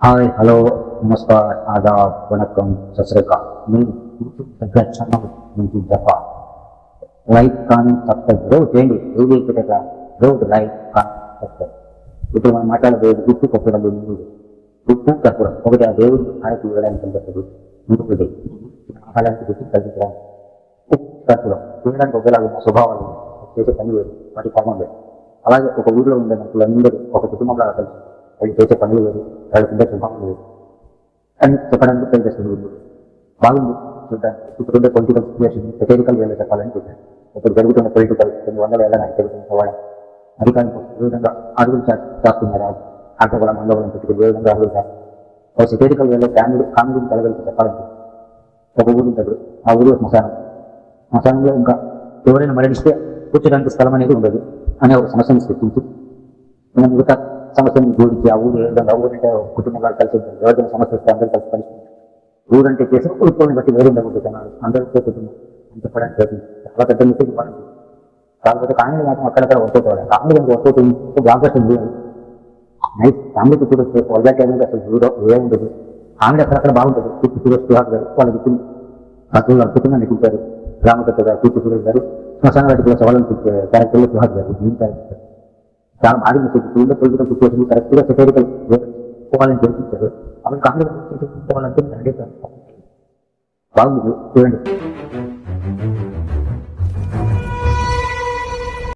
Hi hello నమస్కార్ ఆదాబ్ వణకం సస్రక. ఛానల్ నుంచి తప్ప లైక్ కానీ సబ్స్క్రైబ్ రోజు చేయండి రోజు పెట్టగా రోజు లైక్ కానీ సబ్స్క్రైబ్ ఇప్పుడు మనం మాట్లాడబోయేది గుర్తు కొట్టడం మూడు గుర్తు కప్పడం ఒకటి ఆ దేవుడు ఆయనకు వెళ్ళడానికి కనిపిస్తుంది ఇంకొకటి ఆహారానికి గుర్తు కల్పించడానికి ఉప్పు కర్పూరం. చూడడానికి ఒకలాగా ఉన్న స్వభావాలు చేసే పని వేరు. వాటి కర్మం వేరు. అలాగే ఒక ఊరిలో ఉండే మనుషులందరూ ఒక కుటుంబంలో కలిసి వాళ్ళు చేసే పనులు వేరు వాళ్ళకి ఉండే స్వభావం వేరు అని చెప్పడానికి ట్రై చేస్తుంది బాగుంది చూడడానికి ఇప్పుడు ఉండే పొలిటికల్ సిచ్యువేషన్ ఎథికల్ వేలో చెప్పాలని చూశాను ఇప్పుడు జరుగుతున్న పొలిటికల్ కొన్ని వందల ఏళ్ళ నాకు జరుగుతున్న పోవడం అధికారం విధంగా అడుగులు చేస్తున్నారు ఆటోబలం మండబలం పెట్టుకుని ఏ విధంగా అడుగులు చేస్తారు ఒక సెటేరికల్ వేలో ఫ్యామిలీ కామెడీని కలగలిపి చెప్పాలంటే ఒక ఊరు ఉంటుంది ఆ ఊరు శ్మశానం శ్మశానంలో ఇంకా ఎవరైనా మరణిస్తే కూర్చోడానికి స్థలం అనేది ఉండదు అనే ఒక సమస్యను సృష్టించి మిగతా సమస్యను జోడించి ఆ ఊరు ఏ విధంగా ఊరంటే ఒక కుటుంబంగా కలిసి ఉంటుంది ఎవరికైనా సమస్య వస్తే అందరూ కలిసి పంచుకుంటారు ఊరంటే చేసిన కుటుంబాన్ని బట్టి వేరే ఉండబోతున్నారు అందరూ ఒకే కుటుంబం అని చెప్పడానికి ప్రయత్నించారు. చాలా పెద్ద మిస్టేక్ ఇవ్వాలండి కాకపోతే కాంగ్రెస్ మాత్రం అక్కడక్కడ వర్కౌట్ కాంగ్రెస్ వర్కౌట్ ఇంకో జాగ్రత్త ఉంది నైట్ ఫ్యామిలీ కుటుంబం వస్తే వల్గా అసలు హీరో ఏ ఉండదు ఆమె అక్కడక్కడ బాగుంటుంది. కీర్తి సురేష్ సుహాస్ గారు వాళ్ళ గుర్తుంది అసలు అద్భుతంగా నటించారు రామకృష్ణ గారు కీర్తి సురేష్ గారు శ్మశాన వాటికి సవాళ్ళని క్యారెక్టర్లో సుహాస్ గారు గ్రీన్ క్యారెక్టర్. చాలా బాగా నచ్చింది స్కూల్లో పొలిటికల్ సిచ్యువేషన్ కరెక్ట్గా సెటైరికల్ పోవాలని తెలిపించారు అప్పుడు కాంగ్రెస్ పోవాలంటే బాగుంది చూడండి